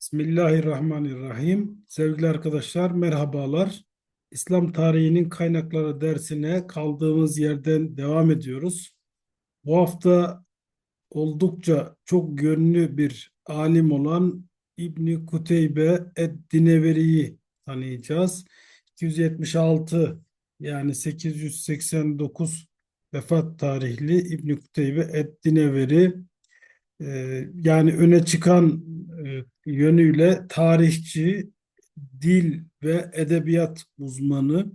Bismillahirrahmanirrahim. Sevgili arkadaşlar, merhabalar. İslam tarihinin kaynakları dersine kaldığımız yerden devam ediyoruz. Bu hafta oldukça çok gönlü bir alim olan İbni Kuteybe Ed-Dineveri'yi tanıyacağız. 276 yani 889 vefat tarihli İbni Kuteybe Ed-Dineveri yani öne çıkan e, yönüyle tarihçi, dil ve edebiyat uzmanı.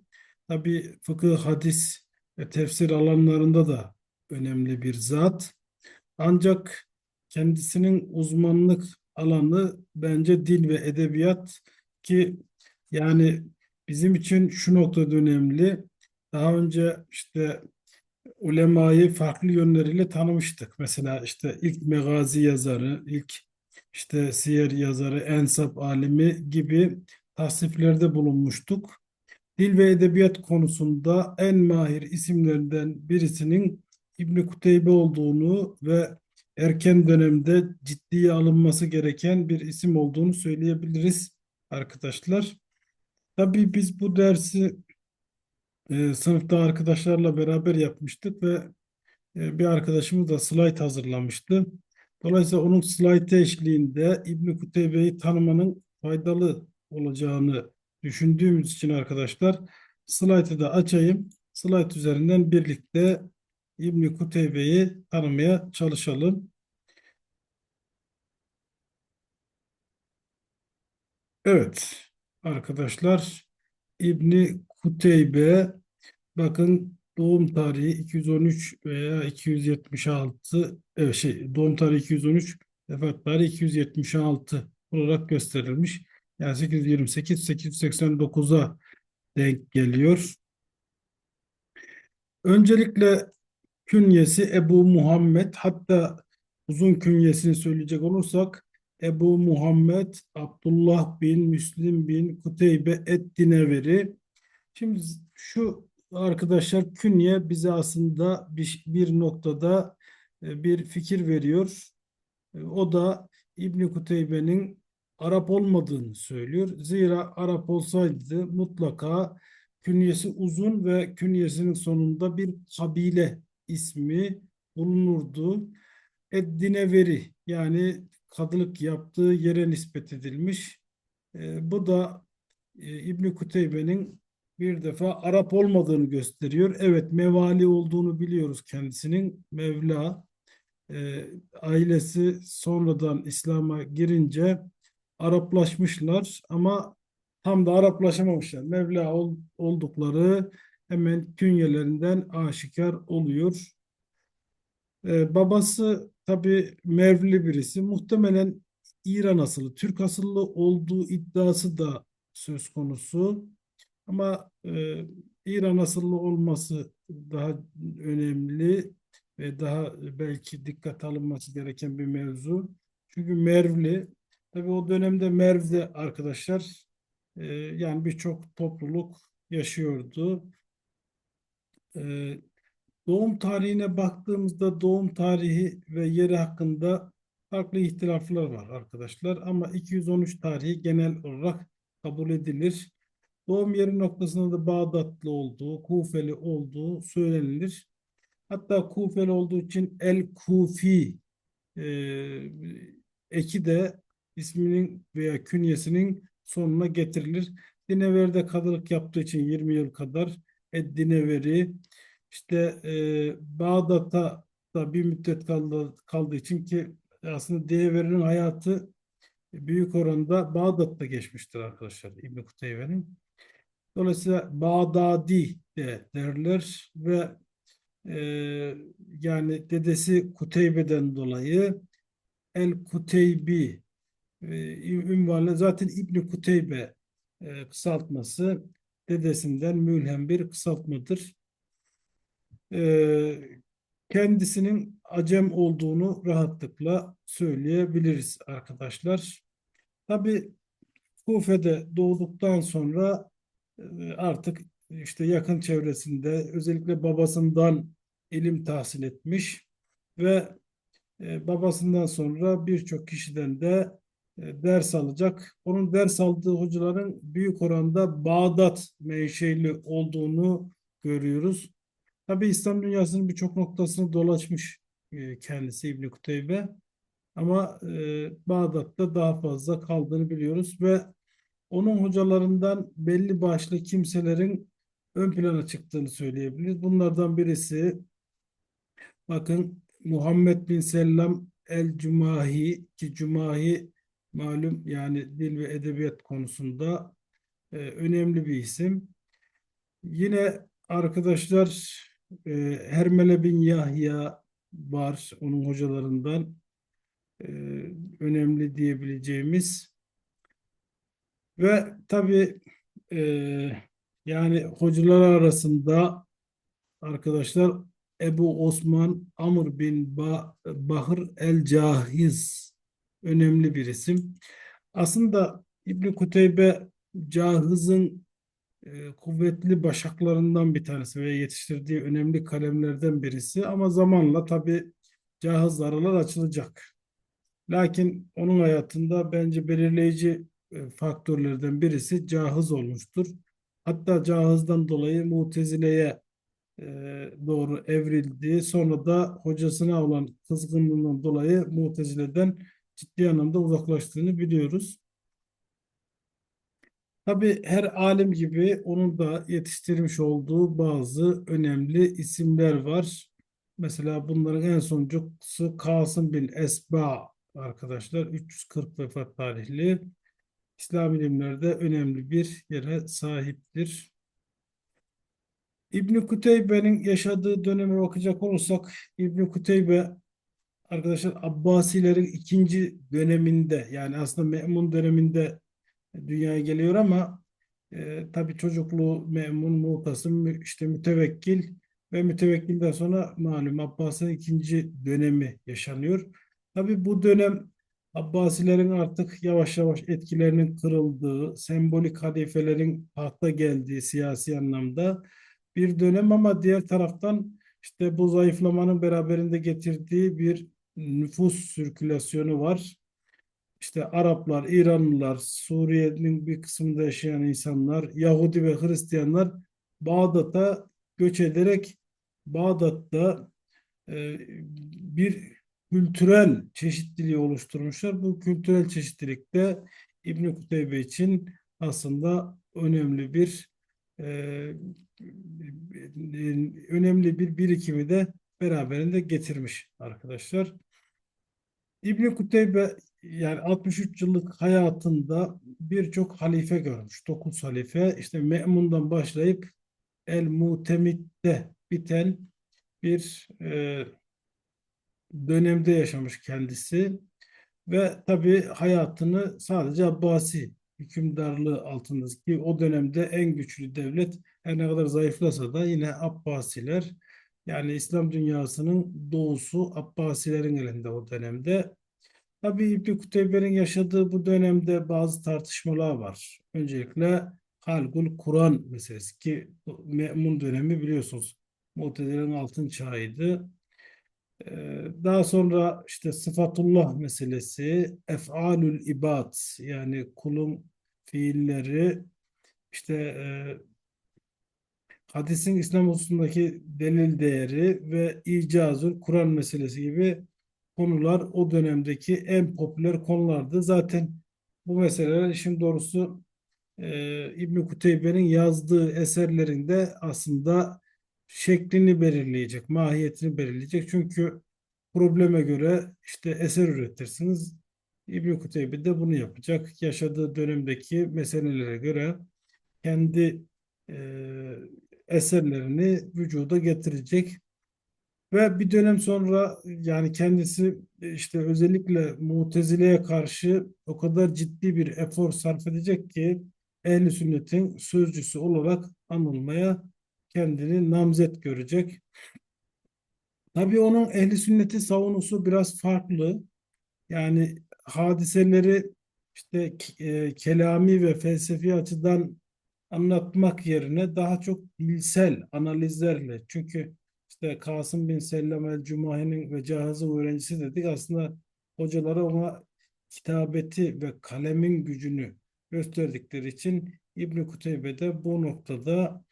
Tabi fıkıh, hadis ve tefsir alanlarında da önemli bir zat. Ancak kendisinin uzmanlık alanı bence dil ve edebiyat ki yani bizim için şu noktada önemli. Daha önce işte ulemayı farklı yönleriyle tanımıştık. Mesela işte ilk megazi yazarı, ilk işte siyer yazarı, ensap alimi gibi tasniflerde bulunmuştuk. Dil ve edebiyat konusunda en mahir isimlerinden birisinin İbn Kuteybe olduğunu ve erken dönemde ciddiye alınması gereken bir isim olduğunu söyleyebiliriz arkadaşlar. Tabii biz bu dersi e, sınıfta arkadaşlarla beraber yapmıştık ve e, bir arkadaşımız da slide hazırlamıştı. Dolayısıyla onun slide eşliğinde İbn Kuteybe'yi tanımanın faydalı olacağını düşündüğümüz için arkadaşlar slaytı da açayım. Slide üzerinden birlikte İbn Kuteybe'yi tanımaya çalışalım. Evet arkadaşlar İbni Kuteybe bakın doğum tarihi 213 veya 276 evet şey doğum tarihi 213 vefat tarihi 276 olarak gösterilmiş. Yani 828 889'a denk geliyor. Öncelikle künyesi Ebu Muhammed hatta uzun künyesini söyleyecek olursak Ebu Muhammed Abdullah bin Müslim bin Kuteybe et-Dineveri. Şimdi şu arkadaşlar künye bize aslında bir, bir noktada e, bir fikir veriyor. E, o da İbni Kuteybe'nin Arap olmadığını söylüyor. Zira Arap olsaydı mutlaka künyesi uzun ve künyesinin sonunda bir kabile ismi bulunurdu. Eddineveri yani kadılık yaptığı yere nispet edilmiş. E, bu da e, İbni Kuteybe'nin bir defa Arap olmadığını gösteriyor. Evet mevali olduğunu biliyoruz kendisinin. Mevla e, ailesi sonradan İslam'a girince Araplaşmışlar ama tam da Araplaşamamışlar. Mevla ol, oldukları hemen künyelerinden aşikar oluyor. Ee, babası tabi Mervli birisi. Muhtemelen İran asıllı, Türk asıllı olduğu iddiası da söz konusu. Ama e, İran asıllı olması daha önemli ve daha belki dikkat alınması gereken bir mevzu. Çünkü Mervli, tabi o dönemde Merv'de arkadaşlar e, yani birçok topluluk yaşıyordu. E, Doğum tarihine baktığımızda doğum tarihi ve yeri hakkında farklı ihtilaflar var arkadaşlar. Ama 213 tarihi genel olarak kabul edilir. Doğum yeri noktasında da Bağdatlı olduğu, Kufeli olduğu söylenilir. Hatta Kufeli olduğu için El Kufi e, eki de isminin veya künyesinin sonuna getirilir. Dinever'de kadılık yaptığı için 20 yıl kadar Eddineveri işte e, Bağdat'ta da bir müddet kaldı, kaldığı için ki aslında Diyever'in hayatı büyük oranda Bağdat'ta geçmiştir arkadaşlar İbn Kuteybe'nin. Dolayısıyla Bağdadi de derler ve e, yani dedesi Kuteybe'den dolayı El Kuteybi e, ünvanı zaten İbn Kuteybe e, kısaltması dedesinden mülhem bir kısaltmadır e, kendisinin acem olduğunu rahatlıkla söyleyebiliriz arkadaşlar. Tabi Kufe'de doğduktan sonra artık işte yakın çevresinde özellikle babasından ilim tahsil etmiş ve e, babasından sonra birçok kişiden de e, ders alacak. Onun ders aldığı hocaların büyük oranda Bağdat menşeli olduğunu görüyoruz. Tabi İslam dünyasının birçok noktasını dolaşmış e, kendisi İbn Kuteybe. Ama Bağdat'ta daha fazla kaldığını biliyoruz ve onun hocalarından belli başlı kimselerin ön plana çıktığını söyleyebiliriz. Bunlardan birisi bakın Muhammed bin Selam el-Cumahi ki Cumahi malum yani dil ve edebiyat konusunda e, önemli bir isim. Yine arkadaşlar e, Hermele bin Yahya var onun hocalarından e, önemli diyebileceğimiz ve tabi e, yani hocalar arasında arkadaşlar Ebu Osman Amr bin ba Bahır el-Cahiz önemli bir isim. Aslında İbn Kuteybe Cahiz'in e, kuvvetli başaklarından bir tanesi ve yetiştirdiği önemli kalemlerden birisi ama zamanla tabi Cahiz aralar açılacak. Lakin onun hayatında bence belirleyici faktörlerden birisi Cahiz olmuştur. Hatta Cahiz'den dolayı Mutezile'ye e, doğru evrildi. Sonra da hocasına olan kızgınlığından dolayı Mutezile'den ciddi anlamda uzaklaştığını biliyoruz. Tabi her alim gibi onun da yetiştirmiş olduğu bazı önemli isimler var. Mesela bunların en sonuncusu Kasım bin Esba arkadaşlar. 340 vefat tarihli. İslam ilimlerde önemli bir yere sahiptir. İbn Kuteybe'nin yaşadığı döneme bakacak olursak İbn Kuteybe arkadaşlar Abbasilerin ikinci döneminde yani aslında Me'mun döneminde dünyaya geliyor ama e, tabii çocukluğu Me'mun, Mutasım, işte Mütevekkil ve Mütevekkilden sonra malum Abbas'ın ikinci dönemi yaşanıyor. Tabii bu dönem Abbasilerin artık yavaş yavaş etkilerinin kırıldığı, sembolik halifelerin tahta geldiği siyasi anlamda bir dönem ama diğer taraftan işte bu zayıflamanın beraberinde getirdiği bir nüfus sirkülasyonu var. İşte Araplar, İranlılar, Suriye'nin bir kısmında yaşayan insanlar, Yahudi ve Hristiyanlar Bağdat'a göç ederek Bağdat'ta e, bir kültürel çeşitliliği oluşturmuşlar. Bu kültürel çeşitlilik de İbn Kuteybe için aslında önemli bir e, önemli bir birikimi de beraberinde getirmiş arkadaşlar. İbn Kuteybe yani 63 yıllık hayatında birçok halife görmüş. 9 halife işte Me'mun'dan başlayıp El Mutemit'te biten bir e, dönemde yaşamış kendisi ve tabi hayatını sadece Abbasi hükümdarlığı altındaki o dönemde en güçlü devlet her ne kadar zayıflasa da yine Abbasiler yani İslam dünyasının doğusu Abbasilerin elinde o dönemde. Tabi İbni Kuteybe'nin yaşadığı bu dönemde bazı tartışmalar var. Öncelikle Halkul Kur'an meselesi ki Me'mun dönemi biliyorsunuz Mutezile'nin altın çağıydı. Ee, daha sonra işte sıfatullah meselesi, ef'alül ibad yani kulun fiilleri, işte e, hadisin İslam hususundaki delil değeri ve icazül Kur'an meselesi gibi konular o dönemdeki en popüler konulardı. Zaten bu meseleler işin doğrusu e, İbn Kuteybe'nin yazdığı eserlerinde aslında şeklini belirleyecek, mahiyetini belirleyecek. Çünkü probleme göre işte eser üretirsiniz. İbn Kuteybe de bunu yapacak. Yaşadığı dönemdeki meselelere göre kendi e, eserlerini vücuda getirecek. Ve bir dönem sonra yani kendisi işte özellikle Mutezile'ye karşı o kadar ciddi bir efor sarf edecek ki ehli sünnetin sözcüsü olarak anılmaya kendini namzet görecek. Tabii onun ehli sünneti savunusu biraz farklı. Yani hadiseleri işte e, kelami ve felsefi açıdan anlatmak yerine daha çok dilsel analizlerle çünkü işte Kasım bin Sellem el Cumahi'nin ve Cahaz'ın öğrencisi dedik aslında hocaları ona kitabeti ve kalemin gücünü gösterdikleri için İbn Kuteybe de bu noktada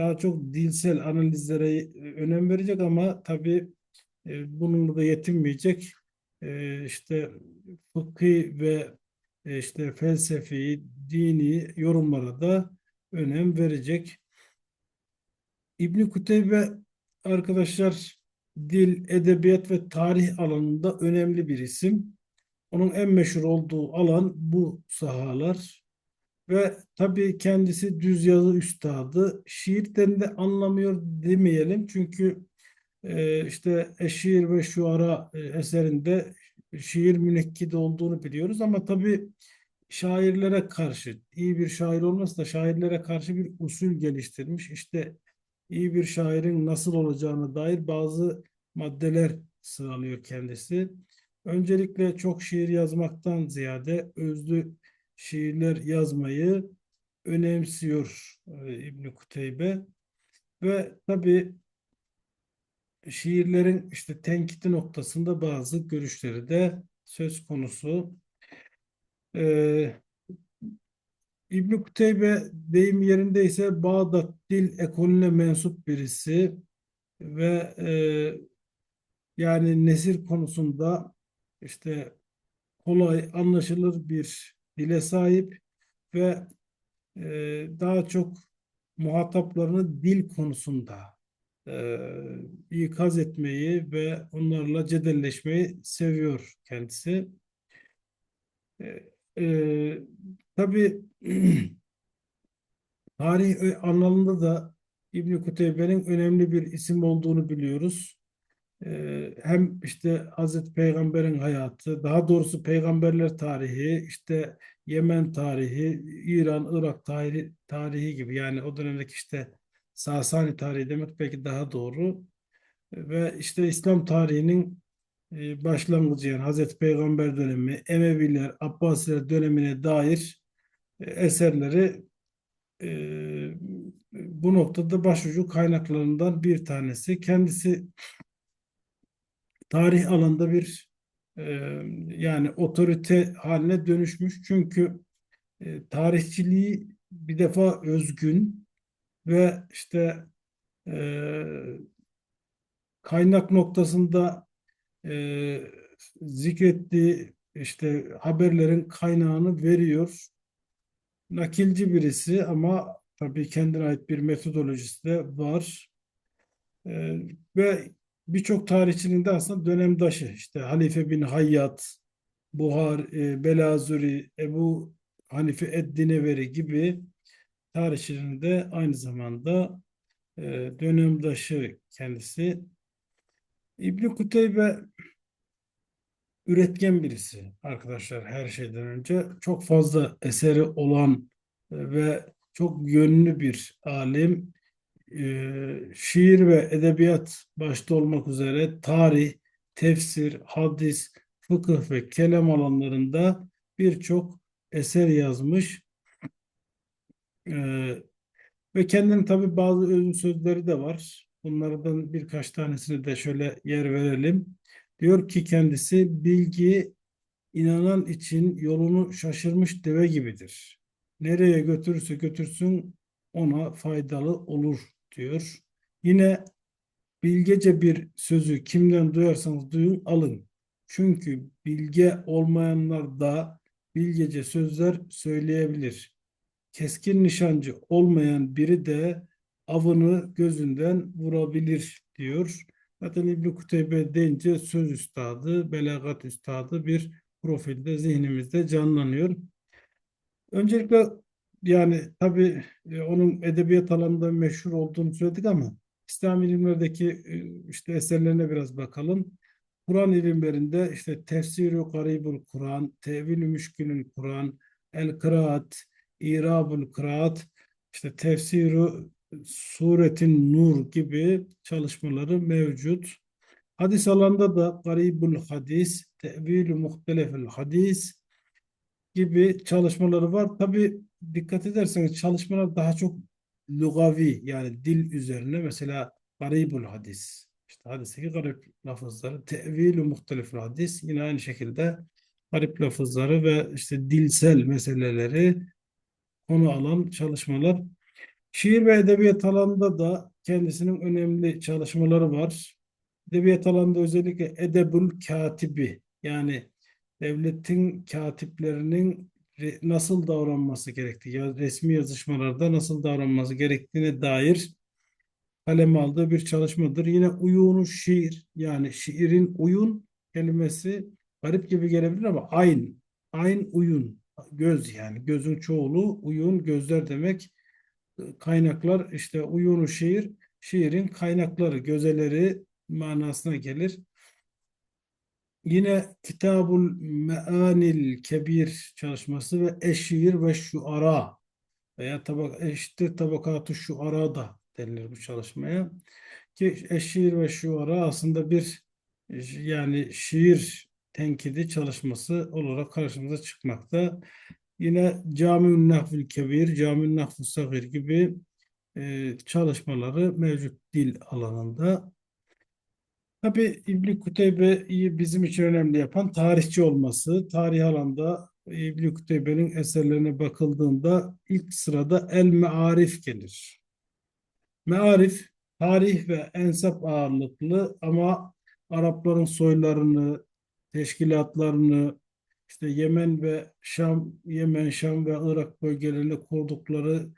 daha çok dilsel analizlere e, önem verecek ama tabii e, bununla da yetinmeyecek. E, işte fıkhi ve işte felsefi, dini yorumlara da önem verecek. İbn Kuteybe arkadaşlar dil, edebiyat ve tarih alanında önemli bir isim. Onun en meşhur olduğu alan bu sahalar. Ve tabii kendisi düz yazı üstadı. Şiirden de anlamıyor demeyelim. Çünkü e, işte Eşiir ve Şuara e, eserinde şiir münekkidi olduğunu biliyoruz. Ama tabii şairlere karşı, iyi bir şair olmasa da şairlere karşı bir usul geliştirmiş. İşte iyi bir şairin nasıl olacağına dair bazı maddeler sıralıyor kendisi. Öncelikle çok şiir yazmaktan ziyade özlü şiirler yazmayı önemsiyor e, İbn Kuteybe ve tabi şiirlerin işte tenkiti noktasında bazı görüşleri de söz konusu. Ee, İbn Kuteybe deyim yerindeyse Bağdat dil ekolüne mensup birisi ve e, yani nesir konusunda işte kolay anlaşılır bir dile sahip ve e, daha çok muhataplarını dil konusunda e, ikaz etmeyi ve onlarla cedelleşmeyi seviyor kendisi. E, e, tabii tarih anlamında da İbn Kuteybe'nin önemli bir isim olduğunu biliyoruz. Ee, hem işte Hazreti Peygamber'in hayatı, daha doğrusu peygamberler tarihi, işte Yemen tarihi, İran, Irak tarihi, tarihi gibi yani o dönemdeki işte Sasani tarihi demek belki daha doğru. Ve işte İslam tarihinin e, başlangıcı yani Hazreti Peygamber dönemi, Emeviler, Abbasiler dönemine dair e, eserleri e, bu noktada başucu kaynaklarından bir tanesi. Kendisi tarih alanında bir e, yani otorite haline dönüşmüş. Çünkü e, tarihçiliği bir defa özgün ve işte e, kaynak noktasında e, zikrettiği işte haberlerin kaynağını veriyor. Nakilci birisi ama tabii kendine ait bir metodolojisi de var. E, ve birçok tarihçinin de aslında dönemdaşı. İşte Halife bin Hayyat, Buhar, e, Belazuri, Ebu Hanife Eddineveri gibi tarihçilerin de aynı zamanda e, dönemdaşı kendisi. İbn Kuteybe üretken birisi arkadaşlar her şeyden önce. Çok fazla eseri olan e, ve çok yönlü bir alim e, şiir ve edebiyat başta olmak üzere tarih, tefsir, hadis, fıkıh ve kelam alanlarında birçok eser yazmış. E, ve kendinin tabi bazı özlü sözleri de var. Bunlardan birkaç tanesini de şöyle yer verelim. Diyor ki kendisi bilgi inanan için yolunu şaşırmış deve gibidir. Nereye götürürse götürsün ona faydalı olur diyor. Yine bilgece bir sözü kimden duyarsanız duyun alın. Çünkü bilge olmayanlar da bilgece sözler söyleyebilir. Keskin nişancı olmayan biri de avını gözünden vurabilir diyor. Zaten İbn Kuteybe deyince söz üstadı, belagat üstadı bir profilde zihnimizde canlanıyor. Öncelikle yani tabii e, onun edebiyat alanında meşhur olduğunu söyledik ama İslam ilimlerdeki e, işte eserlerine biraz bakalım. Kur'an ilimlerinde işte tefsir-i garibul Kur'an, tevil-i müşkülül Kur'an, el-kıraat, irabul kıraat, işte tefsir suretin nur gibi çalışmaları mevcut. Hadis alanda da garibul hadis, tevil-i muhtelefil hadis gibi çalışmaları var. Tabi dikkat ederseniz çalışmalar daha çok lugavi yani dil üzerine mesela garibul hadis işte hadisteki garip lafızları tevilü muhtelifül hadis yine aynı şekilde garip lafızları ve işte dilsel meseleleri konu alan çalışmalar. Şiir ve edebiyat alanında da kendisinin önemli çalışmaları var. Edebiyat alanında özellikle Edebül Katibi yani devletin katiplerinin nasıl davranması gerektiği, ya resmi yazışmalarda nasıl davranması gerektiğine dair kaleme aldığı bir çalışmadır. Yine uyunu şiir yani şiirin uyun kelimesi garip gibi gelebilir ama ayn, ayn uyun, göz yani gözün çoğulu uyun gözler demek kaynaklar işte uyunu şiir şiirin kaynakları gözeleri manasına gelir. Yine Kitabul Meanil Kebir çalışması ve Eşşiir ve Şuara veya tabak, eşittir tabakatı şuara da denilir bu çalışmaya. Ki Eşşiir ve Şuara aslında bir yani şiir tenkidi çalışması olarak karşımıza çıkmakta. Yine Cami'ün Nahvül Kebir, Cami'ün Nahvül Sagir gibi e, çalışmaları mevcut dil alanında. Tabii İbn Kuteybe'yi bizim için önemli yapan tarihçi olması. Tarih alanda İbn Kuteybe'nin eserlerine bakıldığında ilk sırada El Mearif gelir. Mearif tarih ve ensap ağırlıklı ama Arapların soylarını, teşkilatlarını, işte Yemen ve Şam, Yemen, Şam ve Irak bölgelerinde kurdukları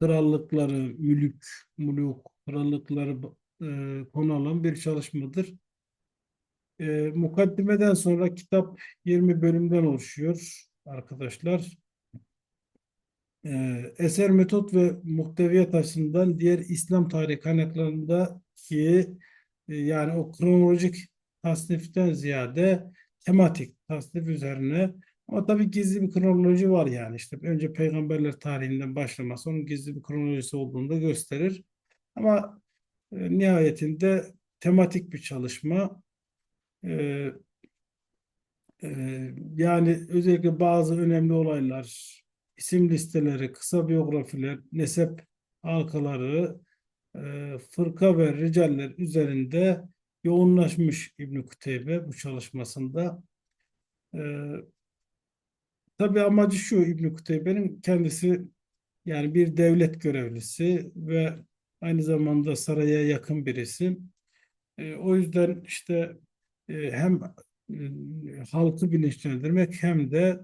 krallıkları, mülük, muluk, krallıkları e, konu alan bir çalışmadır. E, mukaddimeden sonra kitap 20 bölümden oluşuyor arkadaşlar. E, eser metot ve muhteviyat açısından diğer İslam tarihi kaynaklarındaki e, yani o kronolojik tasniften ziyade tematik tasnif üzerine ama tabii gizli bir kronoloji var yani işte önce peygamberler tarihinden başlaması onun gizli bir kronolojisi olduğunu da gösterir. Ama e, nihayetinde tematik bir çalışma. E, e, yani özellikle bazı önemli olaylar, isim listeleri, kısa biyografiler, nesep halkaları, fırka ve ricaller üzerinde yoğunlaşmış İbn Kuteybe bu çalışmasında. E, tabii amacı şu İbn Kuteybe'nin kendisi yani bir devlet görevlisi ve Aynı zamanda saraya yakın birisi. E, o yüzden işte e, hem e, halkı bilinçlendirmek hem de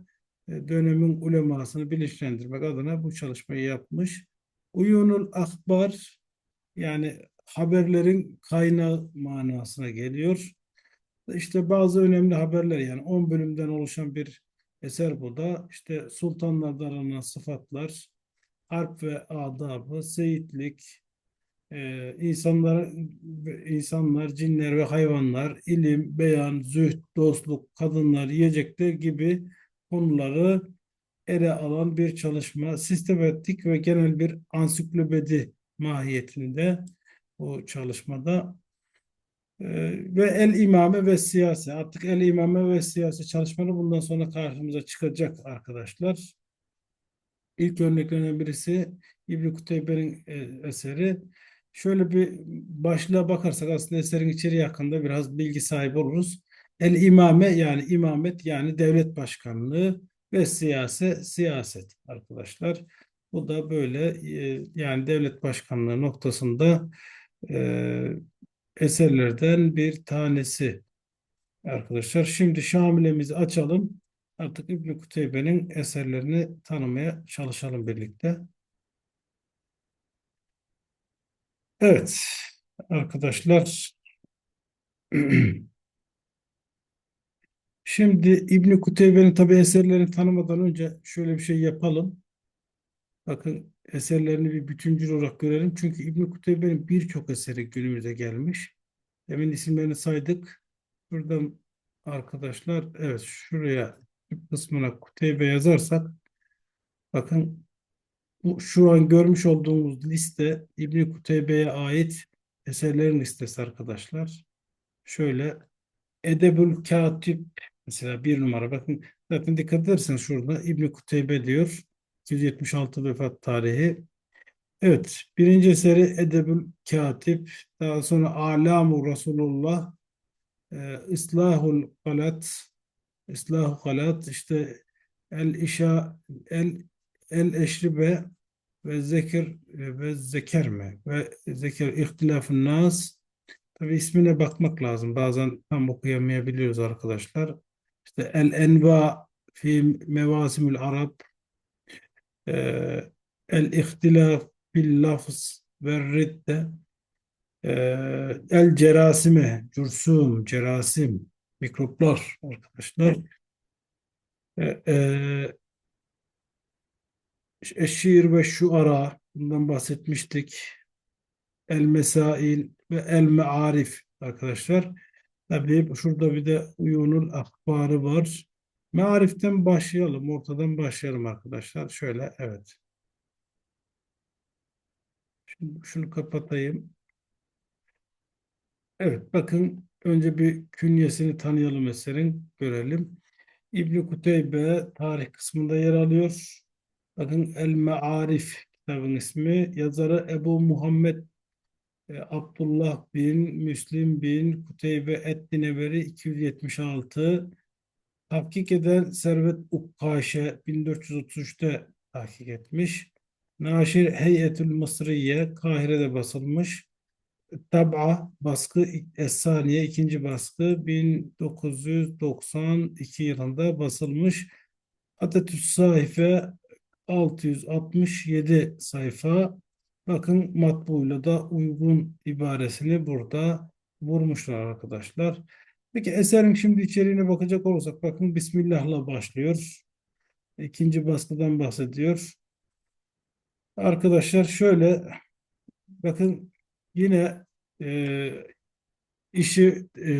e, dönemin ulemasını bilinçlendirmek adına bu çalışmayı yapmış. Uyunul akbar yani haberlerin kaynağı manasına geliyor. İşte bazı önemli haberler yani 10 bölümden oluşan bir eser bu da. İşte sultanlardan aranan sıfatlar, harp ve adabı, seyitlik, e, insanlar, insanlar, cinler ve hayvanlar, ilim, beyan, zühd, dostluk, kadınlar, yiyecekler gibi konuları ele alan bir çalışma, sistematik ve genel bir ansiklopedi mahiyetinde bu çalışmada e, ve el imame ve siyasi artık el imame ve siyasi çalışmaları bundan sonra karşımıza çıkacak arkadaşlar. İlk örneklerinden birisi İbn Kuteybe'nin e, eseri Şöyle bir başlığa bakarsak aslında eserin içeriği hakkında biraz bilgi sahibi oluruz. El imame yani imamet yani devlet başkanlığı ve siyase siyaset arkadaşlar. Bu da böyle e, yani devlet başkanlığı noktasında e, eserlerden bir tanesi arkadaşlar. Şimdi Şamilemizi açalım. Artık İbn Kuteybe'nin eserlerini tanımaya çalışalım birlikte. Evet arkadaşlar şimdi İbn Kuteybe'nin tabi eserlerini tanımadan önce şöyle bir şey yapalım. Bakın eserlerini bir bütüncül olarak görelim. Çünkü İbn Kuteybe'nin birçok eseri günümüze gelmiş. Demin isimlerini saydık. Buradan arkadaşlar evet şuraya kısmına Kuteybe yazarsak bakın bu şu an görmüş olduğumuz liste İbn Kuteybe'ye ait eserlerin listesi arkadaşlar. Şöyle Edebül Katip mesela bir numara bakın zaten dikkat ederseniz şurada İbn Kuteybe diyor 276 vefat tarihi. Evet birinci eseri Edebül Katip daha sonra Alamu Resulullah e, İslahul Galat İslahu halat işte el işa el el eşribe ve zekir ve zeker mi? Ve zeker ihtilafın nas. Tabi ismine bakmak lazım. Bazen tam okuyamayabiliyoruz arkadaşlar. İşte el enva fi mevasimül arab. E, el ihtilaf bil lafz ve ridde. E, el cerasime cursum cerasim mikroplar arkadaşlar. E, e, Eşşiir ve Şuara bundan bahsetmiştik. El Mesail ve El Mearif arkadaşlar. Tabii şurada bir de Uyunul Akbarı var. Mearif'ten başlayalım. Ortadan başlayalım arkadaşlar. Şöyle evet. Şimdi şunu kapatayım. Evet bakın önce bir künyesini tanıyalım eserin görelim. İbn Kuteybe tarih kısmında yer alıyor. Bakın El Me'arif kitabın ismi. Yazarı Ebu Muhammed e, Abdullah bin Müslim bin Kuteybe Et-Dineveri 276 tahkik eden Servet Ukkaşe 1433'te tahkik etmiş. Naşir Heyetül Mısriye Kahire'de basılmış. Tab'a baskı Esaniye ikinci baskı 1992 yılında basılmış. Atatürk sayfa 667 sayfa. Bakın matbuuyla da uygun ibaresini burada vurmuşlar arkadaşlar. Peki eserin şimdi içeriğine bakacak olursak bakın Bismillah'la başlıyor. İkinci baskıdan bahsediyor. Arkadaşlar şöyle bakın yine e, işi e,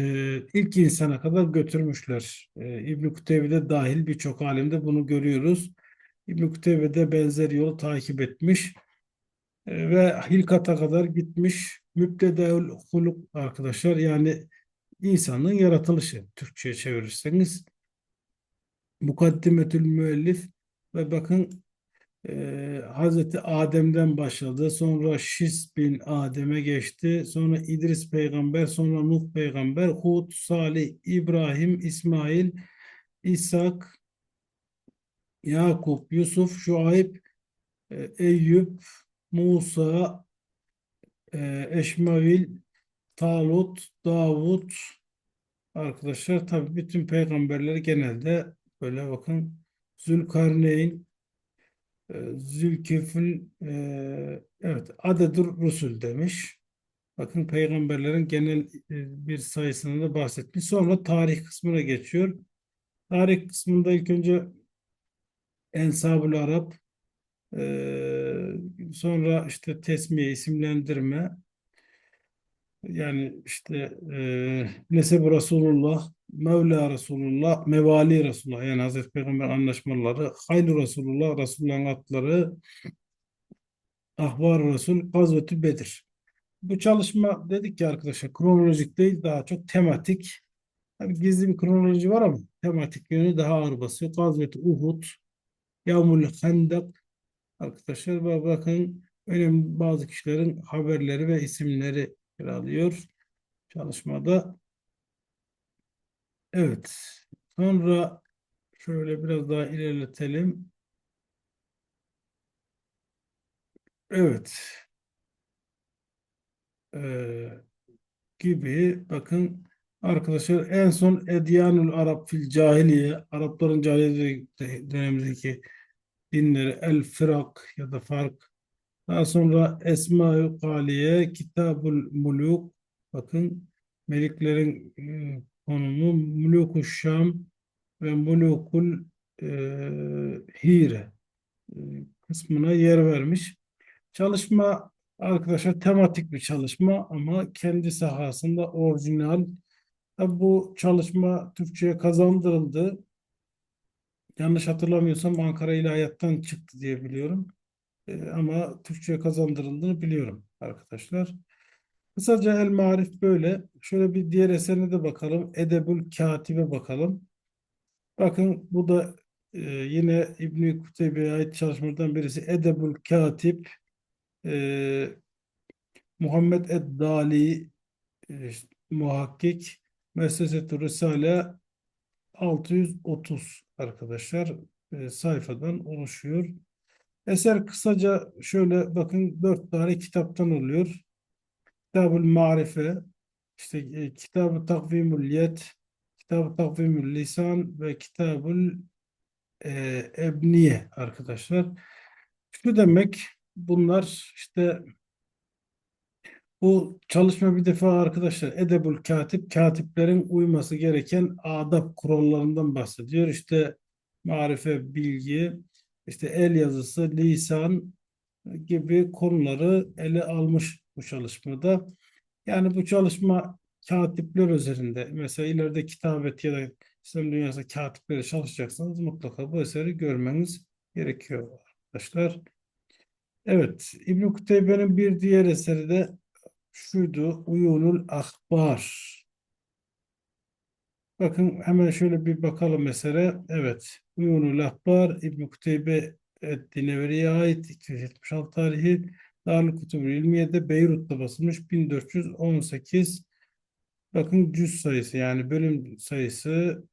ilk insana kadar götürmüşler. E, İbn-i Kuteybe'de dahil birçok alimde bunu görüyoruz. Kuteybe de benzer yolu takip etmiş e, ve hilkata kadar gitmiş. Mübdedeül huluk arkadaşlar yani insanın yaratılışı Türkçe'ye çevirirseniz Mukaddimetül müellif ve bakın e, Hazreti Adem'den başladı. Sonra Şis bin Adem'e geçti. Sonra İdris peygamber, sonra Nuh peygamber, Hud, Salih, İbrahim, İsmail, İshak, Yakup, Yusuf, Şuayb, e, Eyüp, Musa, e, Eşmavil, Talut, Davut arkadaşlar tabi bütün peygamberleri genelde böyle bakın Zülkarneyn, e, Zülkifl, evet adedur rusul demiş. Bakın peygamberlerin genel bir sayısını da bahsetmiş. Sonra tarih kısmına geçiyor. Tarih kısmında ilk önce Ensabul Arap, ee, sonra işte tesmiye, isimlendirme, yani işte e, Neseb Resulullah, Mevla Resulullah, Mevali Resulullah yani Hazreti Peygamber anlaşmaları, Haylu Resulullah, Resulullah'ın adları, Ahvar Resul, Gazvetü Bedir. Bu çalışma dedik ki arkadaşlar kronolojik değil daha çok tematik. Tabii gizli bir kronoloji var ama tematik yönü daha ağır basıyor. Gazvet Uhud, Yavmul Hendak arkadaşlar bakın önemli bazı kişilerin haberleri ve isimleri yer alıyor çalışmada. Evet. Sonra şöyle biraz daha ilerletelim. Evet. Ee, gibi bakın arkadaşlar en son Edyanul Arap fil Cahiliye Arapların cahiliye dönemindeki dinleri El Firak ya da Fark. Daha sonra Esma-ı Galiye, Kitabul Muluk. Bakın meliklerin e, konumu Muluk-u Şam ve Mulukul e, Hire e, kısmına yer vermiş. Çalışma arkadaşlar tematik bir çalışma ama kendi sahasında orijinal. Tabi bu çalışma Türkçe'ye kazandırıldı. Yanlış hatırlamıyorsam Ankara İlahiyat'tan çıktı diye biliyorum. E, ama Türkçe'ye kazandırıldığını biliyorum arkadaşlar. Kısaca El Marif böyle. Şöyle bir diğer eserine de bakalım. Edebül Katibe bakalım. Bakın bu da e, yine İbn-i Kuteybe'ye ait çalışmalardan birisi. Edebül Katip e, Muhammed Eddali e, muhakkik Müessesetü Risale 630 arkadaşlar e, sayfadan oluşuyor. Eser kısaca şöyle bakın dört tane kitaptan oluyor. Kitab-ül Marife, işte e, Kitab-ı Takvimül Yed, Kitab-ı Takvimül Lisan ve Kitab-ül e, Ebniye arkadaşlar. Şu demek bunlar işte bu çalışma bir defa arkadaşlar Edebül Katip, katiplerin uyması gereken adab kurallarından bahsediyor. İşte marife, bilgi, işte el yazısı, lisan gibi konuları ele almış bu çalışmada. Yani bu çalışma katipler üzerinde. Mesela ileride kitabet ya da İslam dünyasında katipleri çalışacaksanız mutlaka bu eseri görmeniz gerekiyor arkadaşlar. Evet, İbn-i Kuteybe'nin bir diğer eseri de şuydu, Uyunul Ahbar. Bakın hemen şöyle bir bakalım mesela. Evet, Uyunul Ahbar İbn-i Kuteybe Dineveri'ye ait 276 tarihi Darül Kutubül İlmiye'de Beyrut'ta basılmış 1418 bakın cüz sayısı yani bölüm sayısı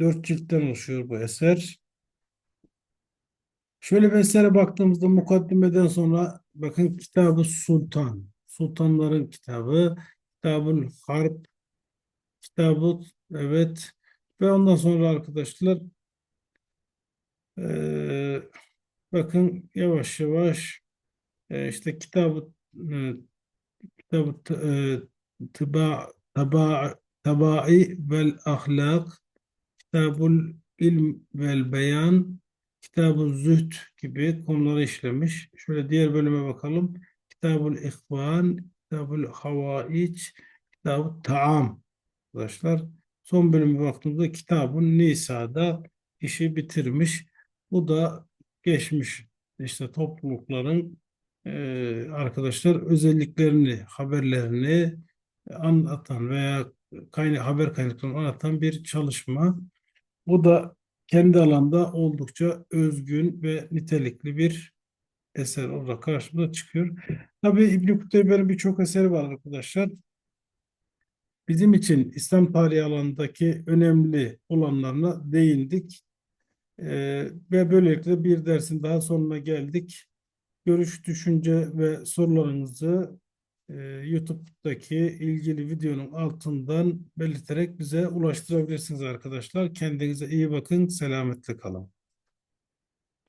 4 ciltten oluşuyor bu eser. Şöyle bir esere baktığımızda mukaddimeden sonra bakın Kitabı Sultan, Sultanların kitabı, Kitabın Harp, Kitabı evet ve ondan sonra arkadaşlar eee, bakın yavaş yavaş e, işte kitabı e, kitabı e, tıba taba tabai vel ahlak kitabul ilm vel beyan kitabı zühd gibi konuları işlemiş. Şöyle diğer bölüme bakalım. Kitabul ihvan, kitabul havaiç, kitabı taam arkadaşlar. Son bölüme baktığımızda kitabın Nisa'da işi bitirmiş. Bu da geçmiş işte toplulukların e, arkadaşlar özelliklerini, haberlerini anlatan veya kayna haber kaynaklarını anlatan bir çalışma. Bu da kendi alanda oldukça özgün ve nitelikli bir eser olarak karşımıza çıkıyor. Tabii İbn-i birçok eseri var arkadaşlar. Bizim için İslam tarihi alanındaki önemli olanlarına değindik. Ee, ve böylelikle bir dersin daha sonuna geldik. Görüş, düşünce ve sorularınızı e, YouTube'daki ilgili videonun altından belirterek bize ulaştırabilirsiniz arkadaşlar. Kendinize iyi bakın, selametle kalın.